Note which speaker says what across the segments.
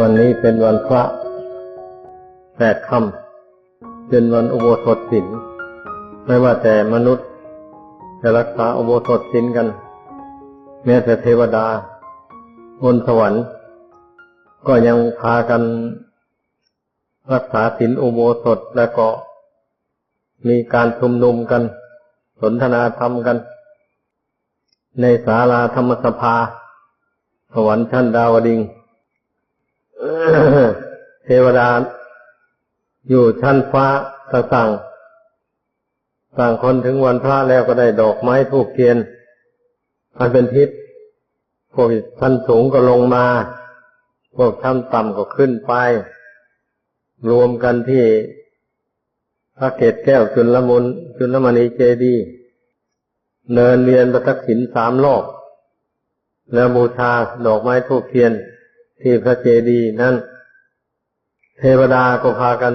Speaker 1: วันนี้เป็นวันพระแปดค่ำเป็นวันอุโบสถศีลไม่ว่าแต่มนุษย์จะรักษาอุโบสถศีลกัน แม้แต่เทวดา บนสวรรค์ ก็ยังพากันรักษาศีลอุโบสถแล้วก็มีการชุมนุมกัน สนทนาธรรมกัน ในศาลาธรรมสภา สวรรค์ชั้นดาวดิง เทวดาอยู่ชั้นฟ้าต่างๆต่างคนถึงวันพระแล้วก็ได้ดอกไม้ทูกเทียนอันเป็นทิพย์พวกชั้นสูงก็ลงมา พวกชั้นต่ำก็ขึ้นไป รวมกันที่พระเกศแก้วจุลมุนจุลมณีเจดีเนินเรียนประทักษิณสามรอบแล้วบูชาดอกไม้ทูกเทียน ที่พระเจดีย์นั้นเทวดาก็พากัน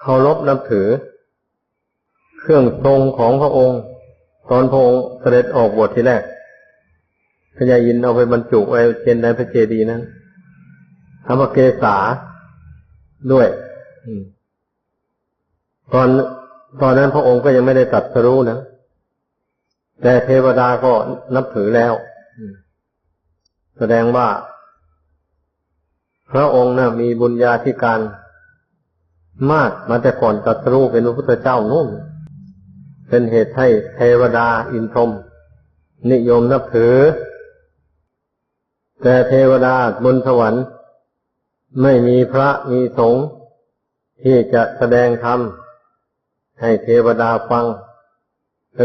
Speaker 1: เคารพนับถือ เครื่องทรงของพระองค์ ตอนพระองค์เสด็จออกบวชทีแรกพญายินเอาไปบรรจุไว้เจนในพระเจดีย์นั้นธรรมเกษาด้วยตอนตอนนั้นพระองค์ก็ยังไม่ได้ตัดสรู้นะ แต่เทวดาก็นับถือแล้ว แสดงว่า พระองค์นะ่ะมีบุญญาธิการมากมาแต่ก่อนตัดรู้เป็นพระพุทธเจ้านุ่นเป็นเหตุให้เทวดาอินทรม นิยมนับถือ แต่เทวดาบนสวรรค์ ไม่มีพระมีสงฆ์ที่จะแสดงธรรมให้เทวดาฟัง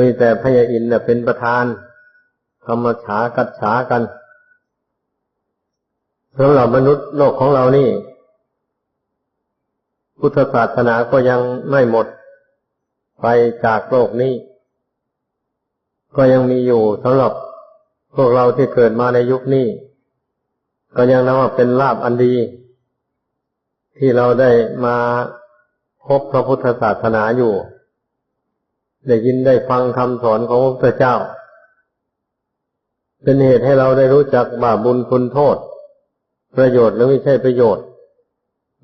Speaker 1: มีแต่พระยาอินเป็นประธานธรรมฉากัดฉากัน สำหรับมนุษย์โลกของเรานี่ พุทธศาสนาก็ยังไม่หมด ไปจากโลกนี้ ก็ยังมีอยู่สำหรับพวกเราที่เกิดมาในยุคนี้ ก็ยังนับว่าเป็นลาบอันดี ที่เราได้มาพบพระพุทธศาสนาอยู่ ได้ยินได้ฟังคำสอนของพระพุทธเจ้า เป็นเหตุให้เราได้รู้จักบาปบุญคุณโทษ ประโยชน์หรือไม่ใช่ประโยชน์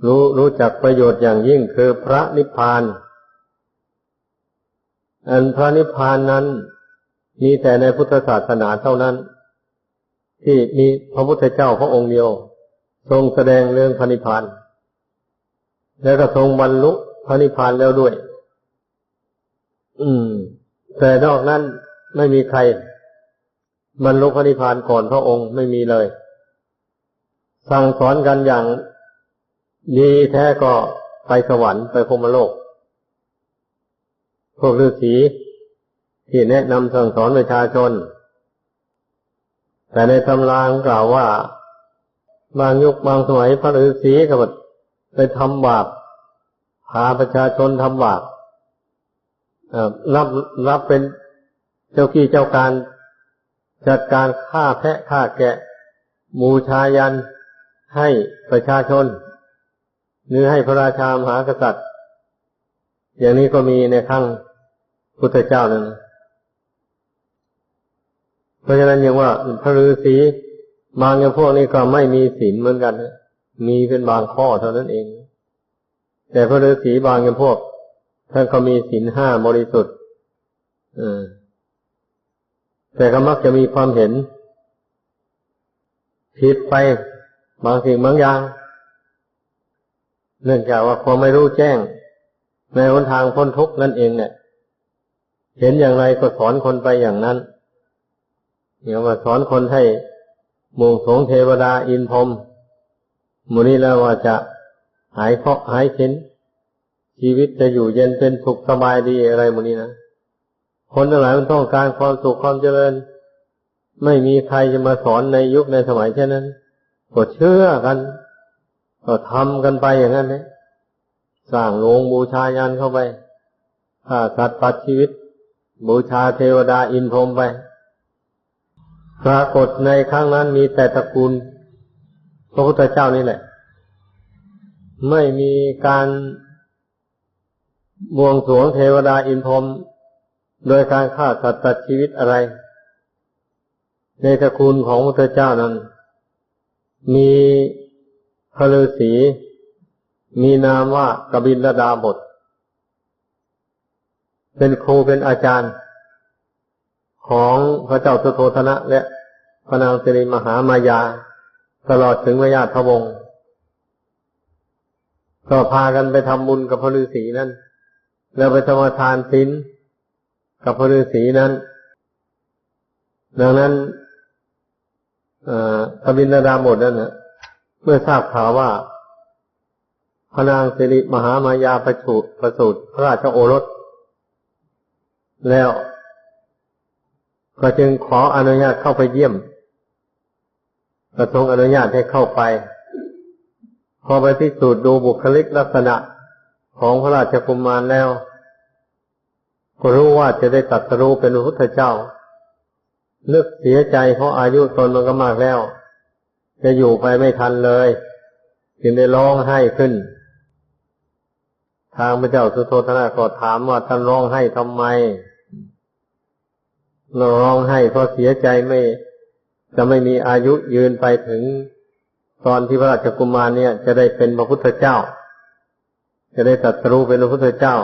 Speaker 1: รู้รู้จักประโยชน์อย่างยิ่งคือพระนิพพาน อันพระนิพพานนั้น มีแต่ในพุทธศาสนาเท่านั้น ที่มีพระพุทธเจ้าพระองค์เดียว ทรงแสดงเรื่องพระนิพพาน แล้วก็ทรงบรรลุพระนิพพานแล้วด้วย อืม แต่นอกนั้นไม่มีใครบรรลุพระนิพพานก่อนพระองค์ไม่มีเลย สั่งสอนกันอย่างดีแท้ก็ไปสวรรค์ไปพมโลก พวกฤาษีที่แนะนำสั่งสอนประชาชน แต่ในตำรางกล่าวว่า บางยุคบางสมัยพระฤาษีก็ไปทำบาปพาประชาชนทำบาปรับรับเป็นเจ้ากี้เจ้าการจัดการฆ่าแพะฆ่าแกะบูชายัน ให้ประชาชน หรือให้พระราชามหากษัตริย์ อย่างนี้ก็มีในขั้งพุทธเจ้านั้นเพราะฉะนั้นยังว่าพระฤาษีบางอย่างพวกนี้ก็ไม่มีศีลเหมือนกันมีเป็นบางข้อเท่านั้นเอง แต่พระฤาษีบางอย่างพวกท่านก็มีศีลห้าบริสุทธิ์แต่ก็มักจะมีความเห็นผิดไป บางสิ่งบางอย่าง เนื่องจากว่าความไม่รู้แจ้ง ในหนทางพ้นทุกข์นั่นเองเนี่ยเห็นอย่างไรก็สอนคนไปอย่างนั้นเดี๋ยวมาสอนคนให้มงสงเทวดาอินพรมมูนี้แล้วว่าจะหายเพราะหายเข็นชีวิตจะอยู่เย็นเป็นสุขสบายดีอะไรมูนี้นะคนทั้งหลายมันต้องการความสุขความเจริญ ไม่มีใครจะมาสอนในยุคในสมัยเช่นนั้น ก็เชื่อกัน ก็ทำกันไปอย่างนั้นเลยสร้างโรงบูชายันเข้าไปฆ่าสัตว์ปัดชีวิต บูชาเทวดาอินพรมไป ปรากฏในครั้งนั้นมีแต่ตระกูลพระพุทธเจ้านี่แหละ ไม่มีการบวงสรวงเทวดาอินพรมโดยการฆ่าสัตว์ตัดชีวิตอะไร ในตระกูลของพระพุทธเจ้านั้น มีพระฤาษีมีนามว่ากบินดาบท เป็นครูเป็นอาจารย์ ของพระเจ้าสุโธธนะ และพระนางสิริมหามายา ตลอดถึงพระญาติพระวงศ์ก็พากันไปทำบุญกับพระฤาษีนั้น แล้วไปสมาทานศีลกับพระฤาษีนั้น ดังนั้น กบินดาบทนั้นนะเมื่อทราบข่าวว่าพระนางสิริมหามายาประสูตประสูตรพระราชโอรส แล้วก็จึงขออนุญาตเข้าไปเยี่ยมประทรงอนุญาตให้เข้าไป พอไปพิสูจน์ดูบุคลิกลักษณะของพระราชกุมารแล้ว ก็รู้ว่าจะได้ตัดสรู้เป็นพระพุทธเจ้า เลือกเสียใจเพราะอายุตนมันก็มากแล้ว จะอยู่ไปไม่ทันเลยจึงได้ร้องไห้ขึ้น ทางพระเจ้าสุโธทนะก็ถามว่าท่านร้องไห้ทำไมเราร้องไห้เพราะเสียใจไม่ จะไม่มีอายุยืนไปถึง ตอนที่พระราชกุมารเนี่ย จะได้เป็นพระพุทธเจ้า จะได้ตรัสรู้เป็นพระพุทธเจ้า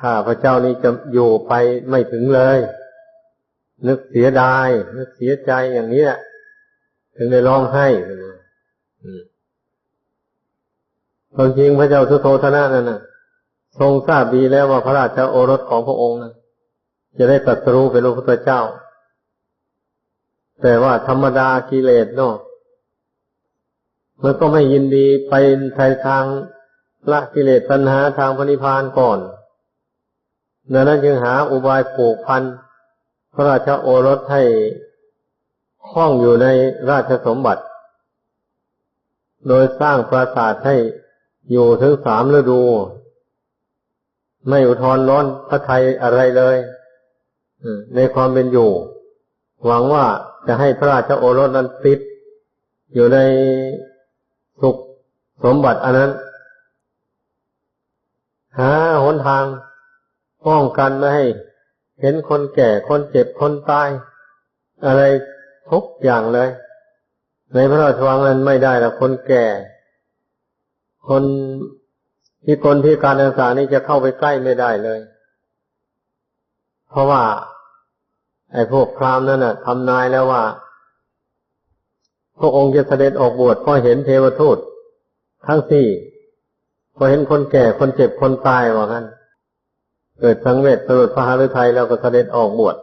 Speaker 1: ข้าพระเจ้านี้จะอยู่ไปไม่ถึงเลย นึกเสียดาย นึกเสียใจอย่างนี้ถึงได้ร้องไห้ความจริงพระเจ้าสุโธทนะนั่นนะทรงทราบดีแล้วว่าพระราชโอรสของพระองค์นะจะได้ตรัสรู้เป็นพระพุทธเจ้า แต่ว่าธรรมดากิเลสเนาะมันก็ไม่ยินดีไปทายทางละกิเลสตัณหาทางพระนิพพานก่อนดังนั้นจึงหาอุบายผูกพัน พระราชโอรสให้คล้องอยู่ในราชสมบัติ โดยสร้างปราสาทให้อยู่ถึงสามฤดู ไม่อุทธรร้อนพระไทยอะไรเลยในความเป็นอยู่ หวังว่าจะให้พระราชโอรสนั้นติด อยู่ในสุขสมบัติอันนั้น หาหนทางป้องกันไม่ให้ เห็นคนแก่คนเจ็บคนตาย อะไรทุกอย่างเลย ในพระราชวังนั้นไม่ได้ละคนแก่ คนที่คนที่การศึกษานี่จะเข้าไปใกล้ไม่ได้เลย เพราะว่า ไอ้พวกพรามนั่นน่ะทำนายแล้วว่าพระองค์จะเสด็จออกบวชพอเห็นเทวทูตทั้งสี่พอเห็นคนแก่คนเจ็บคนตายว่างั้น เกิดสังเวชสลดพระหฤทัยแล้วก็เสด็จออกบวช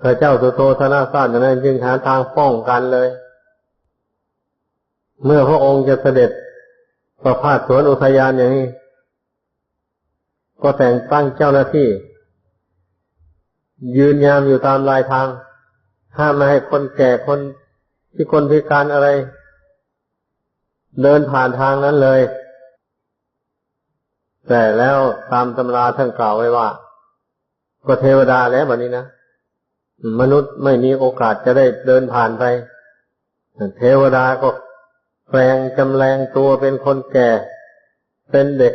Speaker 1: พระเจ้าสุโธธนาสานนั้นจึงหาทางป้องกันเลย เมื่อพระองค์จะเสด็จประพาสสวนอุทยานอย่างนี้ ก็แต่งตั้งเจ้าหน้าที่ ยืนยามอยู่ตามลายทาง ห้ามไม่ให้คนแก่คนที่คนพิการอะไร เดินผ่านทางนั้นเลย แต่แล้วตามตำราท่านกล่าวไว้ว่า ก็เทวดาแล้วแบบนี้นะ มนุษย์ไม่มีโอกาสจะได้เดินผ่านไป เทวดาก็แปลงจำแรงตัวเป็นคนแก่ เป็นเด็ก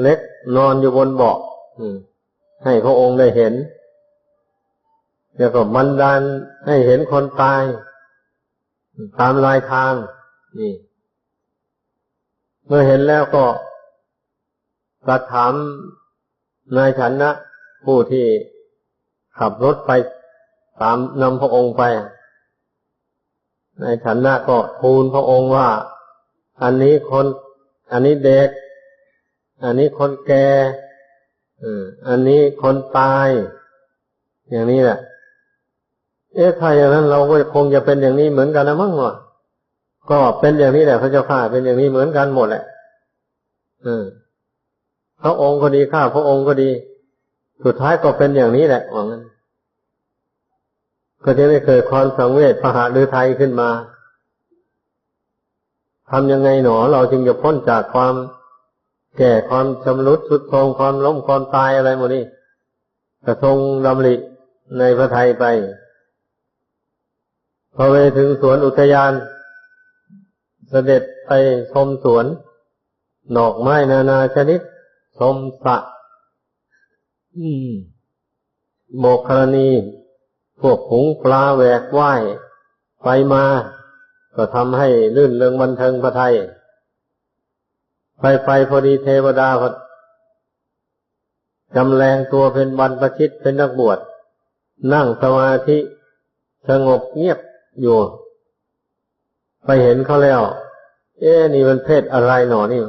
Speaker 1: เล็กนอนอยู่บนเบาะให้พระองค์ได้เห็นแล้วก็มันดานให้เห็นคนตาย ตามลายทาง นี่ เมื่อเห็นแล้วก็ตรัสถามนายฉันนะผู้ที่ขับรถไปตามนำพระองค์ไปในฐานะก็ทูลพระองค์ว่า อันนี้คน อันนี้เด็ก อันนี้คนแก่อันนี้คนตาย อย่างนี้แหละเอ๊ะถ้าอย่างนั้นเราก็คงจะเป็นอย่างนี้เหมือนกันนะมั้งวะ ก็เป็นอย่างนี้แหละพระเจ้าข้าเป็นอย่างนี้เหมือนกันหมดแหละ อืมพระองค์ก็ดีข้าพระองค์ก็ดี สุดท้ายก็เป็นอย่างนี้แหละว่างั้นก็จะไม่เกิดความสังเวชพหาฤทัยขึ้นมาทำยังไงหนอ เราจึงจะพ้นจากความแก่ความชำรุดสุดโทรมความล้มความตายอะไรหมดนี่กระทรงดำริในพระไทยไป พอไปถึงสวนอุทยาน เสด็จไปชมสวนดอกไม้นานาชนิด ชมสระโมกครณี พวกหงปลาแหวกว่ายไปมา ก็ทำให้ลื่นเริงบันเทิงพระไทย ไปไปพอดีเทวดาพอจำแรงตัวเป็นบรรพชิตเป็นนักบวช นั่งสมาธิ สงบเงียบอยู่ ไปเห็นเขาแล้ว เอ๊นี่มันเพศอะไรหนอนี่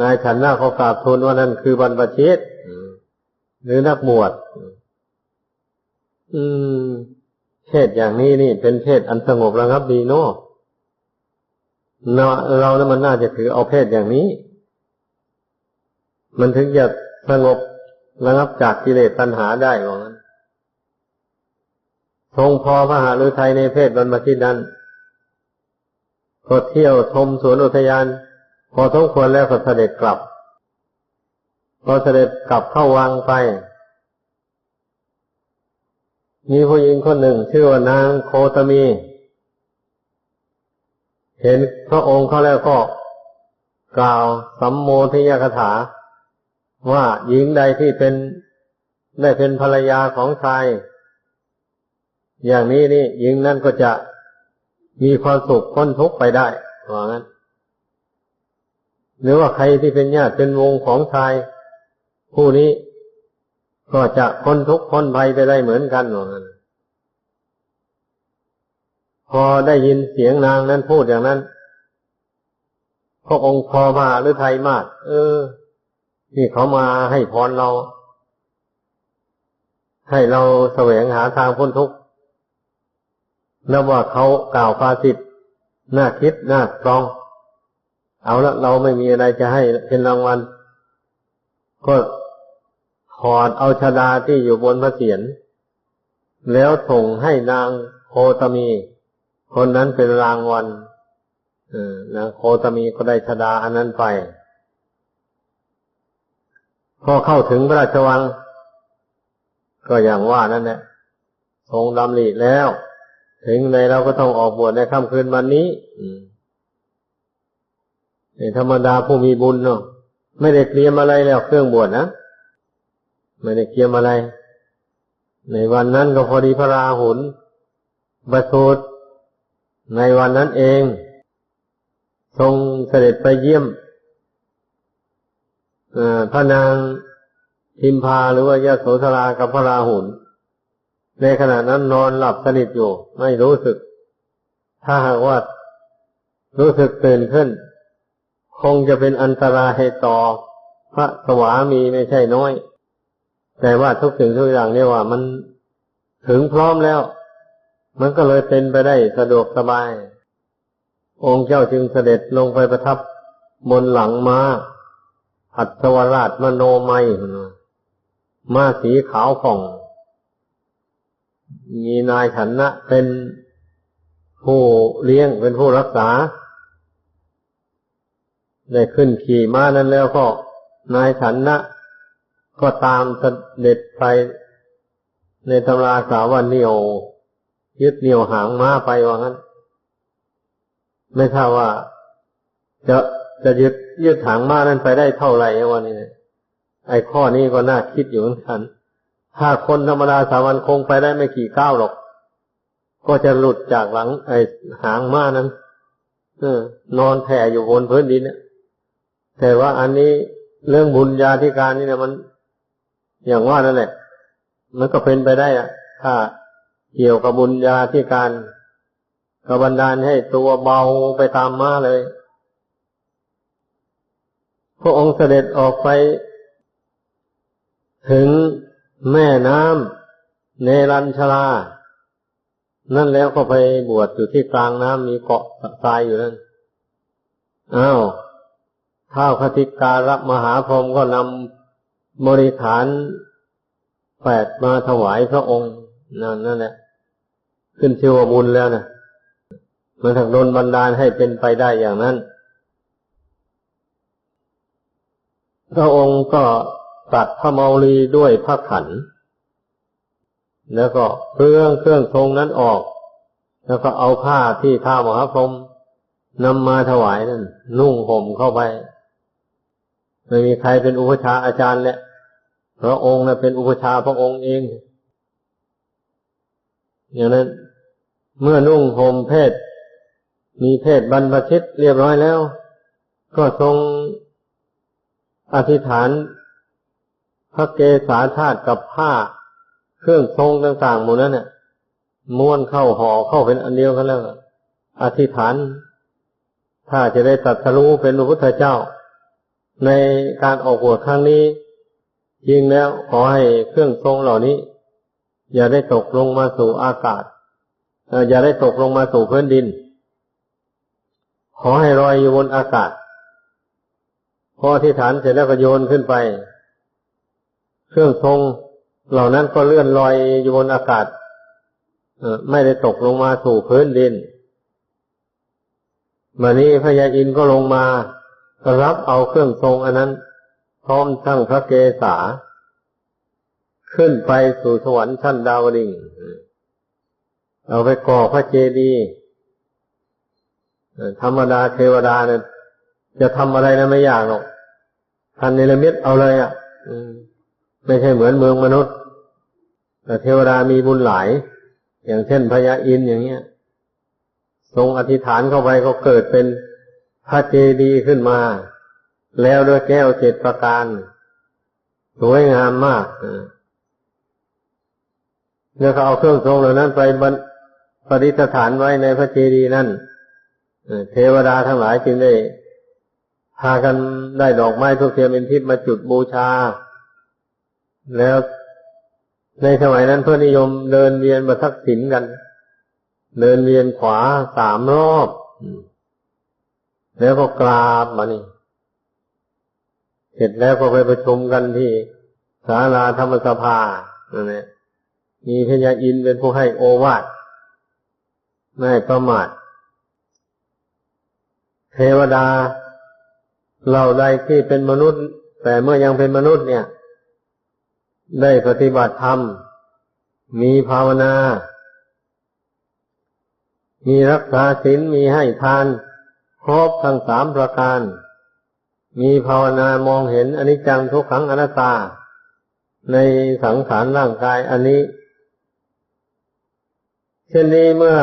Speaker 1: นายขันหน้าเขากราบทูลว่านั่นคือบรรพชิตหรือนักบวชอืมเพศอย่างนี้นี่ เป็นเพศอันสงบระงับดีเนาะเราเนี่ยมันน่าจะถือเอาเพศอย่างนี้ มันถึงจะสงบระงับจากกิเลสตัณหาได้ว่างั้นทรงพอพระหาฤทัยในเพศบรรพชิตนั้น ก็เที่ยวชมสวนอุทยาน พอสมควรแล้วก็เสด็จกลับ พอเสด็จกลับเข้าวังไป มีผู้หญิงคนหนึ่งชื่อว่านางโคตมี เห็นพระองค์เขาแล้วก็ กล่าวสัมโมทิยคถา ว่าหญิงใดที่เป็นได้เป็นภรรยาของชายอย่างนี้นี่หญิงนั่นก็จะ มีความสุขพ้นทุกข์ไปได้ว่างั้น หรือว่าใครที่เป็นญาติเป็นวงของชายผู้นี้ก็จะพ้นทุกข์พ้นภัยไปได้เหมือนกันว่างั้น พอได้ยินเสียงนางนั้นพูดอย่างนั้นพระองค์พอมาหรือไทยมาก เออ นี่เขามาให้พรเรา ให้เราแสวงหาทางพ้นทุกข์ แล้วว่าเขากล่าวภาสิทธ์น่าคิดน่าตรอง เอาละเราไม่มีอะไรจะให้เป็นรางวัล ก็ถอดเอาชาดาที่อยู่บนพระเศียรแล้วส่งให้นางโคตมี คนนั้นเป็นรางวัลนางโคตมีก็ได้ชาดาอันนั้นไป พอเข้าถึงพระราชวัง ก็อย่างว่านั่นแหละทรงดำริแล้ว ถึงในเราก็ต้องออกบวชในค่ำคืนวันนี้ในธรรมดาผู้มีบุญเนาะไม่ได้เตรียมอะไรแล้วเครื่องบวชนะไม่ได้เตรียมอะไร ในวันนั้นก็พอดีพระราหุลประสูตในวันนั้นเอง ทรงเสด็จไปเยี่ยมพระนางพิมพาหรือว่ายาโสธรากับพระราหุล ในขณะนั้นนอนหลับสนิทอยู่ ไม่รู้สึก ถ้าหากว่ารู้สึกตื่นขึ้น คงจะเป็นอันตรายต่อพระสวามีไม่ใช่น้อย แต่ว่าทุกสิ่งทุกอย่างเนี่ยว่ามันถึงพร้อมแล้ว มันก็เลยเป็นไปได้สะดวกสบาย องค์เจ้าจึงเสด็จลงไปประทับบนหลังมา้าหัตถวราชมโนไมมาสีขาวผ่อง มีนายฐานะเป็นผู้เลี้ยงเป็นผู้รักษา ได้ขึ้นขี่ม้านั้นแล้วก็ นายฐานะก็ตามเสด็จไปในตำราสาวันเหนียว ยึดเหนียวหางม้าไปว่างั้น ไม่ทราบว่า จะจะยึดยึดหางม้านั้นไปได้เท่าไหร่วันนี้ไอ้ข้อนี้ก็น่าคิดอยู่เหมือนกัน ถ้าคนธรรมดาสามัญคงไปได้ไม่กี่ก้าวหรอก ก็จะหลุดจากหลัง ไอ้หางม้านั้นเออนอนแผ่อยู่บนพื้นดินเนี่ยแต่ว่าอันนี้เรื่องบุญญาธิการนี่เนี่ยมัน อย่างว่านั่นแหละ มันก็เป็นไปได้อะถ้าเกี่ยวกับบุญญาธิการก็บันดาลให้ตัวเบาไปตามม้าเลย พระองค์เสด็จออกไป ถึง แม่น้ำเนรัญชลา นั่นแล้วก็ไปบวชอยู่ที่กลางน้ำมีเกาะทรายอยู่นั่นอ้าวท้าวคติการับมหาพรหมก็นำบริขารแปดมาถวายพระองค์ นั่นนั่นแหละ ขึ้นชื่อว่าบุญแล้วนะมันถักโดนบันดาลให้เป็นไปได้อย่างนั้น พระองค์ก็ ตัดพระเมาลีด้วยพระขัน แล้วก็เครื่องเครื่องทรงนั้นออก แล้วก็เอาผ้าที่ท้ามหาพรหมนำมาถวายนั่นนุ่งห่มเข้าไป ไม่มีใครเป็นอุปชาอาจารย์แหละพระองค์นะเป็นอุปชาพระองค์เอง อย่างนั้น เมื่อนุ่งห่มเพศ มีเพศบรรพชิตเรียบร้อยแล้ว ก็ทรงอธิษฐาน พระเกศาธาตุกับผ้า เครื่องทรงต่างๆหมดนั้นเนี่ยม้วนเข้าห่อเข้าเป็นอันเดียวกันแล้วอธิษฐาน ถ้าจะได้ตัดสรู้เป็นพระพุทธเจ้า ในการออกบวชครั้งนี้จริงแล้วขอให้เครื่องทรงเหล่านี้ อย่าได้ตกลงมาสู่อากาศอย่าได้ตกลงมาสู่พื้นดิน ขอให้ลอยอยู่บนอากาศ พอที่ฐานเสร็จแล้วก็โยนขึ้นไป เครื่องทรงเหล่านั้นก็เลื่อนลอยอยู่บนอากาศไม่ได้ตกลงมาสู่พื้นดินมานี้พญาอินก็ลงมารับเอาเครื่องทรงอันนั้น พร้อมทั้งพระเกศาขึ้นไปสู่สวรรค์ชั้นดาวดิงเอาไปก่อพระเจดีย์ธรรมดาเทวดาเนี่ยจะทำอะไรนะไม่ยากหรอกทันในละมิตเอาเลยอะ ไม่ใช่เหมือนเมืองมนุษย์ แต่เทวดามีบุญหลาย อย่างเช่นพญาอินอย่างเงี้ย ทรงอธิษฐานเข้าไปก็เกิดเป็นพระเจดีย์ขึ้นมา แล้วด้วยแก้วเจ็ดประการ สวยงามมากแล้วก็เอาเครื่องทรงเหล่านั้นไปบรรปฏิสถานไว้ในพระเจดีย์นั่นเทวดาทั้งหลายจึงได้พากันได้ดอกไม้ทุกเทียมเป็นทิพย์มาจุดบูชา แล้วในสมัยนั้นเพื่อนิยมเดินเวียนมาทักษิณกัน เดินเวียนขวาสามรอบแล้วก็กราบมานี่ เสร็จแล้วก็ไปประชุมกันที่ศาลาธรรมสภานั่นแหละมีพญาอินเป็นผู้ให้โอวาทไม่ประมาท เทวดาเราใดที่เป็นมนุษย์ แต่เมื่อยังเป็นมนุษย์เนี่ย ได้ปฏิบัติธรรม มีภาวนา มีรักษาศีลมีให้ทาน ครบทั้งสามประการ มีภาวนามองเห็นอนิจจังทุกขังอนัตตา ในสังขารร่างกายอันนี้ เช่นนี้เมื่อ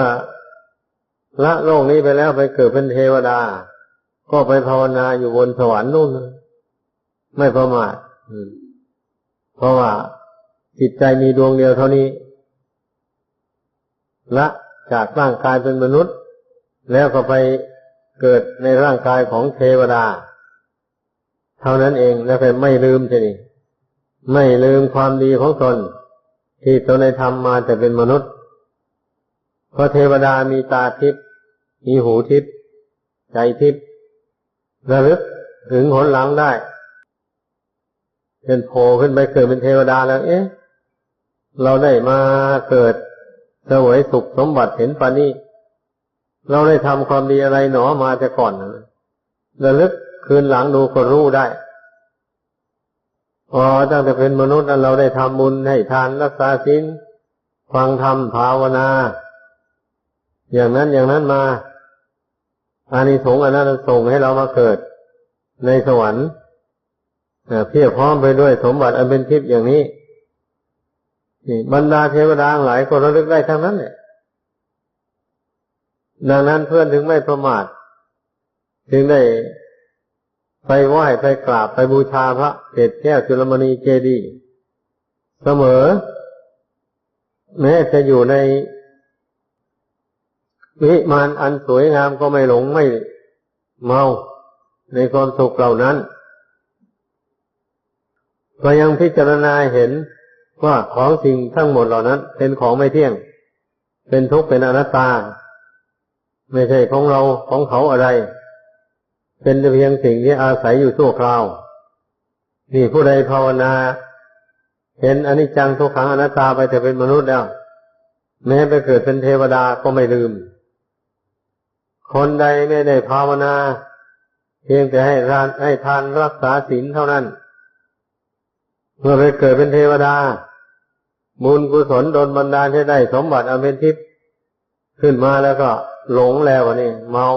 Speaker 1: ละโลกนี้ไปแล้วไปเกิดเป็นเทวดา ก็ไปภาวนาอยู่บนสวรรค์นู่น ไม่ประมาท เพราะว่าจิตใจมีดวงเดียวเท่านี้ละจากร่างกายเป็นมนุษย์ แล้วก็ไปเกิดในร่างกายของเทวดา เท่านั้นเองแล้วไปไม่ลืมใช่ไหมไม่ลืมความดีของตน ที่ตนได้ทำมาแต่เป็นมนุษย์ เพราะเทวดามีตาทิพย์มีหูทิพย์ใจทิพย์ระลึกถึงหนหลังได้ เป็นโผล่ขึ้นไปเกิดเป็นเทวดาแล้ว เอ๊ะ เราได้มาเกิดเสวยสุขสมบัติเห็นปานี้ เราได้ทำความดีอะไรหนอมาแต่ก่อนนะระลึกคืนหลังดูก็รู้ได้อ๋อตั้งแต่เป็นมนุษย์นั้นเราได้ทำบุญให้ทานรักษาศีลฟังธรรมภาวนา อย่างนั้นอย่างนั้นมาอานิสงส์อันนั้นส่งให้เรามาเกิดในสวรรค์ เพียบพร้อมไปด้วยสมบัติอันเป็นทิพย์อย่างนี้ นี่บรรดาเทวดาหลายคนระลึกได้ทั้งนั้นเนี่ยดังนั้นเพื่อนถึงไม่ประมาทถึงได้ไปไหว้ไปกราบไปบูชาพระเกศแก้วจุลมณีเจดีย์เสมอ แม้จะอยู่ในวิมานอันสวยงามก็ไม่หลงไม่เมาในความสุขเหล่านั้น ก็ยังพิจารณาเห็นว่าของสิ่งทั้งหมดเหล่านั้น เป็นของไม่เที่ยง เป็นทุกข์เป็นอนัตตา ไม่ใช่ของเราของเขาอะไร เป็นเพียงสิ่งที่อาศัยอยู่ชั่วคราว นี่ผู้ใดภาวนา เห็นอนิจจังทุกขังอนัตตาไปแต่เป็นมนุษย์แล้ว แม้ไปเกิดเป็นเทวดาก็ไม่ลืม คนใดไม่ได้ภาวนา เพียงแต่ให้ทานให้ทานรักษาศีลเท่านั้น เมื่อไปเกิดเป็นเทวดาบุญกุศลโดนบันดาลให้ได้สมบัติอันเป็นทิพย์ขึ้นมาแล้วก็หลงแล้วนี่เมา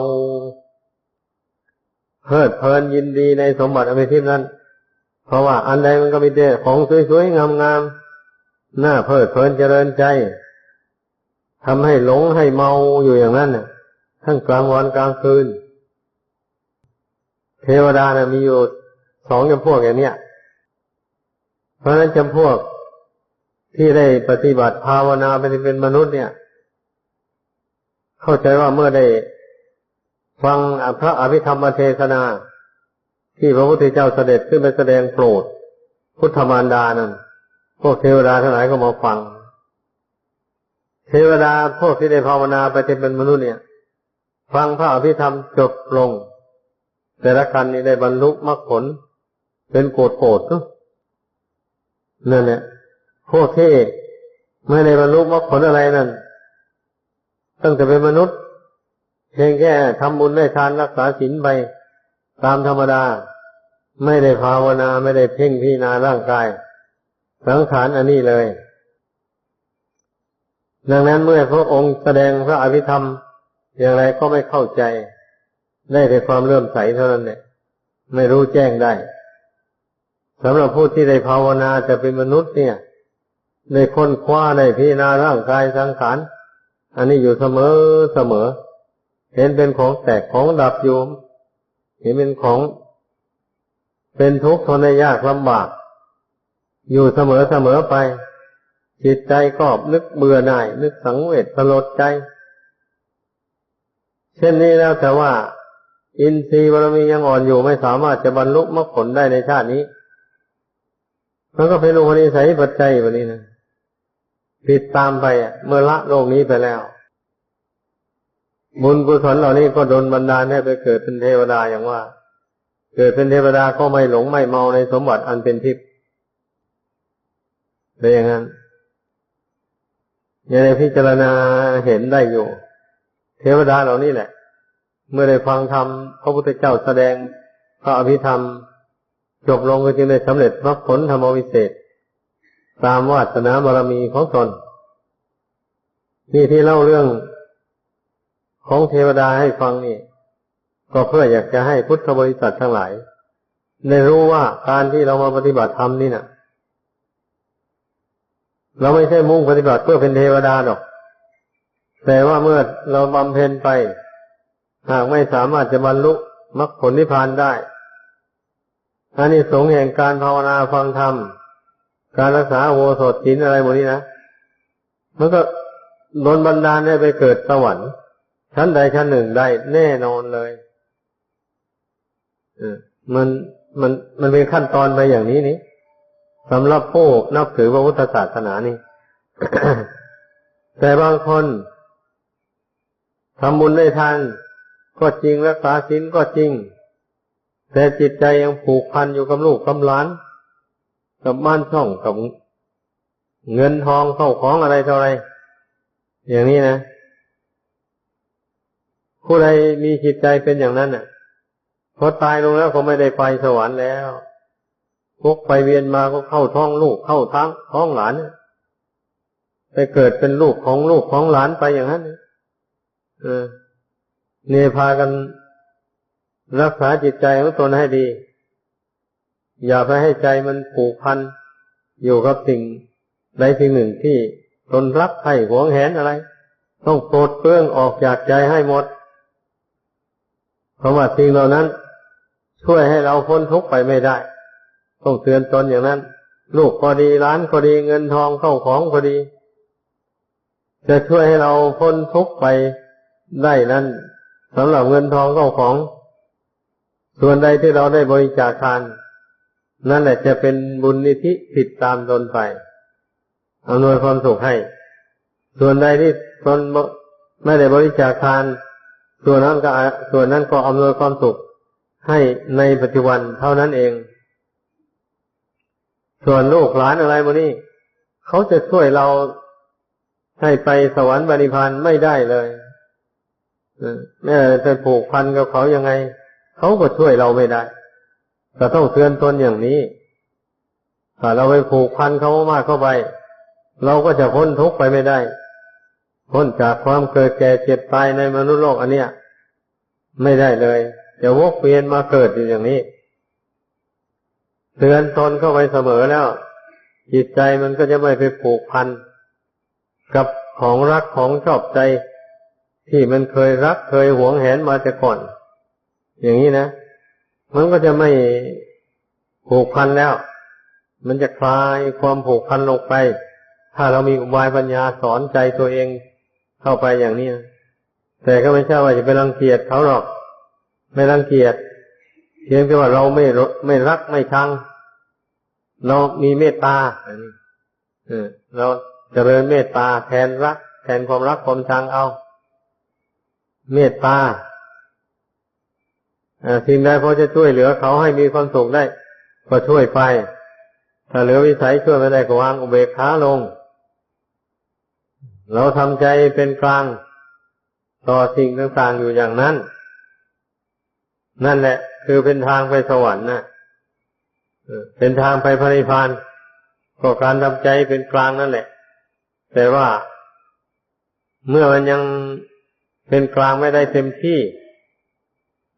Speaker 1: เพลิดเพลินยินดีในสมบัติอันเป็นทิพย์นั้น เพราะว่าอันใดมันก็มีแต่ของสวยๆงามๆน่าเพลิดเพลินเจริญใจทำให้หลงให้เมาอยู่อย่างนั้นน่ะ ทั้งกลางวันกลางคืน เทวดานะมีอยู่สองจำพวกอย่างเนี้ย เพราะฉะนั้นจำพวกที่ได้ปฏิบัติภาวนาไปเป็นมนุษย์เนี่ย เข้าใจว่าเมื่อได้ฟังพระอภิธรรมเทศนา ที่พระพุทธเจ้าเสด็จขึ้นไปแสดงโปรด พุทธมารดานั้นพวกเทวดาทั้งหลายก็มาฟัง เทวดาพวกที่ได้ภาวนาไปเป็นมนุษย์เนี่ย ฟังพระอภิธรรมจบลง แต่ละกันนี้ได้บรรลุมรรคผลเป็นโกรธโกรธนั่ นั่นแหละพวกที่ไม่ได้บรรลุมรรคผลอะไรนั่นตั้งแต่เป็นมนุษย์เพียงแค่ทำบุญได้ทานรักษาศีลไปตามธรรมดา ไม่ได้ภาวนาไม่ได้เพ่งพิจารณาร่างกาย สังขารอันนี้เลย ดังนั้นเมื่อพระองค์แสดงพระอภิธรรม อย่างไรก็ไม่เข้าใจ ได้แต่ความเลื่มใสเท่านั้นเนี่ยไม่รู้แจ้งได้ สำหรับผู้ที่ได้ภาวนาจะเป็นมนุษย์เนี่ยได้ค้นคว้าได้พิจารณาร่างกายสังขาร อันนี้อยู่เสมอเสมอ เห็นเป็นของแตกของดับอยู่เห็นเป็นของ เป็นทุกข์ทนได้ยากลำบาก อยู่เสมอเสมอไป จิตใจก็นึกเบื่อหน่าย นึกสังเวชสลดใจ เช่นนี้แล้วแต่ว่า อินทรีย์บารมียังอ่อนอยู่ไม่สามารถจะบรรลุมรรคผลได้ในชาตินี้ มันก็เป็นอุปนิสัยปัจจัยแบบนี้นะผิดตามไปเมื่อละโลกนี้ไปแล้ว บุญกุศลเหล่านี้ก็โดนบันดาลให้ไปเกิดเป็นเทวดาอย่างว่า เกิดเป็นเทวดาก็ไม่หลงไม่เมาในสมบัติอันเป็นทิพย์เป็นอย่างนั้นยังไงพิจารณาเห็นได้อยู่ เทวดาเหล่านี้แหละ เมื่อได้ฟังธรรมพระพุทธเจ้าแสดงพระอภิธรรม จบลงก็จึงได้สำเร็จมรรคผลธรรมวิเศษ ตามวาสนาบารมีของตน นี่ที่เล่าเรื่องของเทวดาให้ฟังนี่ ก็เพื่ออยากจะให้พุทธบริษัททั้งหลายได้รู้ว่าการที่เรามาปฏิบัติธรรมนี่นะเราไม่ใช่มุ่งปฏิบัติเพื่อเป็นเทวดาหรอก แต่ว่าเมื่อเราบำเพ็ญไป หากไม่สามารถจะบรรลุมรรคผลนิพพานได้ อันนี้สงแห่งการภาวนาฟังธรรม การรักษาโวสถศีลอะไรหมดนี้นะ มันก็โดนบันดาลให้ไปเกิดสวรรค์ ชั้นใดชั้นหนึ่งได้แน่นอนเลยมันมันมันเป็นขั้นตอนไปอย่างนี้นี่สำหรับผู้นับถือพระพุทธศาสนานี่ แต่บางคนทำบุญได้ทานก็จริงรักษาศีลก็จริง แต่จิตใจยังผูกพันอยู่กับลูกกับหลาน กับบ้านช่องกับเงินทองเข้าของอะไรเท่าไรอย่างนี้นะ ผู้ใดมีจิตใจเป็นอย่างนั้นน่ะพอตายลงแล้วก็ไม่ได้ไปสวรรค์แล้วพวกไปเวียนมาก็เข้าท้องลูกเข้าท้องท้องหลานไปเกิดเป็นลูกของลูกของหลานไปอย่างนั้นเออเนี่ยพากัน รักษาจิตใจของตนให้ดี อย่าไปให้ใจมันผูกพันอยู่กับสิ่งใดสิ่งหนึ่งที่ตนรักใครหวงแหนอะไร ต้องโปรดเปลื้องออกจากใจให้หมด เพราะว่าสิ่งเหล่านั้น ช่วยให้เราพ้นทุกข์ไปไม่ได้ ต้องเตือนตนอย่างนั้น ลูกก็ดีร้านก็ดีเงินทองเข้าของก็ดี จะช่วยให้เราพ้นทุกข์ไปได้นั้นสำหรับเงินทองเข้าของ ส่วนใดที่เราได้บริจาคทาน นั่นแหละจะเป็นบุญนิธิติดตามตนไปอำนวยความสุขให้ ส่วนใดที่ตนไม่ได้บริจาคทาน ส่วนนั้นก็ส่วนนั้นก็อำนวยความสุขให้ในปัจจุบันเท่านั้นเอง ส่วนลูกหลานอะไรมานี่เขาจะช่วยเราให้ไปสวรรค์บริพานไม่ได้เลยแม้จะผูกพันกับเขายังไง เขาก็ช่วยเราไม่ได้ก็ต้องเตือนตนอย่างนี้ถ้าเราไปผูกพันเขามากเข้าไป เราก็จะพ้นทุกข์ไปไม่ได้พ้นจากความเกิดแก่เจ็บตายในมนุษย์โลกอันเนี้ย ไม่ได้เลยจะวกเวียนมาเกิดอยู่อย่างนี้เตือนตนเข้าไปเสมอแล้ว จิตใจมันก็จะไม่ไปผูกพันกับของรักของชอบใจ ที่มันเคยรักเคยหวงแหนมาแต่ก่อน อย่างนี้นะ มันก็จะไม่ผูกพันแล้ว มันจะคลายความผูกพันลงไป ถ้าเรามีอุบายปัญญาสอนใจตัวเองเข้าไปอย่างนี้นะแต่ก็ไม่ใช่ว่าจะไปรังเกียจเขาหรอก ไม่รังเกียจเพียงแต่ว่าเราไม่รไม่รักไม่ชัง เรามีเมตตาอันนี้เราเจริญเมตตาแทนรัก แทนความรักความชังเอา เมตตา สิ่งใดพอจะช่วยเหลือเขาให้มีความสุขได้ ก็ช่วยไป ถ้าเหลือวิสัยช่วยไม่ได้ก็วางอุเบกขาลง เราทำใจเป็นกลาง ต่อสิ่งต่างๆอยู่อย่างนั้น นั่นแหละ คือเป็นทางไปสวรรค์นะเป็นทางไปพระนิพพานก็การทำใจเป็นกลางนั่นแหละ แต่ว่าเมื่อมันยังเป็นกลางไม่ได้เต็มที่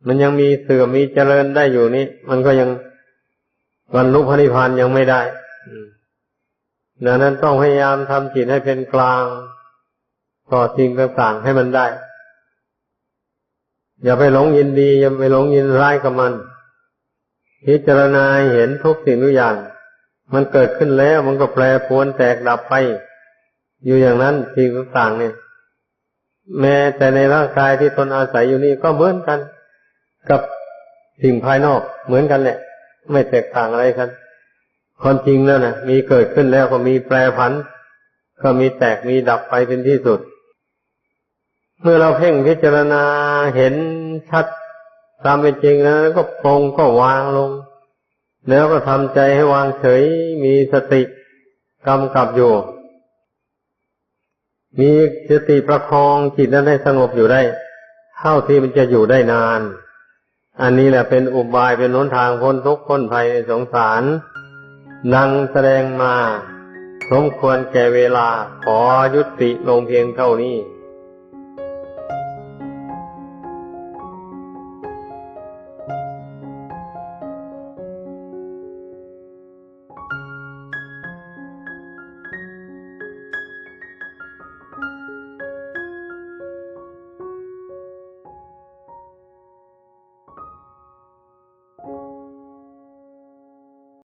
Speaker 1: มันยังมีเสื่อมมีเจริญได้อยู่นี่มันก็ยังบรรลุพระนิพพานยังไม่ได้ดังนั้นต้องพยายามทำจิตให้เป็นกลางต่อสิ่งต่างๆให้มันได้ อย่าไปหลงยินดี อย่าไปหลงยินร้ายกับมัน พิจารณาเห็นทุกสิ่งทุกอย่าง มันเกิดขึ้นแล้วมันก็แปรปรวนแตกดับไป อยู่อย่างนั้นสิ่งต่างๆเนี่ย แม้แต่ในร่างกายที่ตนอาศัยอยู่นี่ก็เหมือนกัน กับสิ่งภายนอกเหมือนกันแหละ ไม่แตกต่างอะไรกันความจริงแล้วนะมีเกิดขึ้นแล้วก็มีแปรผัน ก็มีแตกมีดับไปเป็นที่สุด เมื่อเราเพ่งพิจารณาเห็นชัดตามเป็นจริงแล้วก็ปรงก็วางลง แล้วก็ทำใจให้วางเฉยมีสติกำกับอยู่ มีสติประคองจิตนั้นให้สงบอยู่ได้ เท่าที่มันจะอยู่ได้นาน อันนี้แหละเป็นอุบายเป็นหนทางพ้นทุกข์พ้นภัยในสงสาร นังแสดงมา สมควรแก่เวลาขอยุติลงเพียงเท่านี้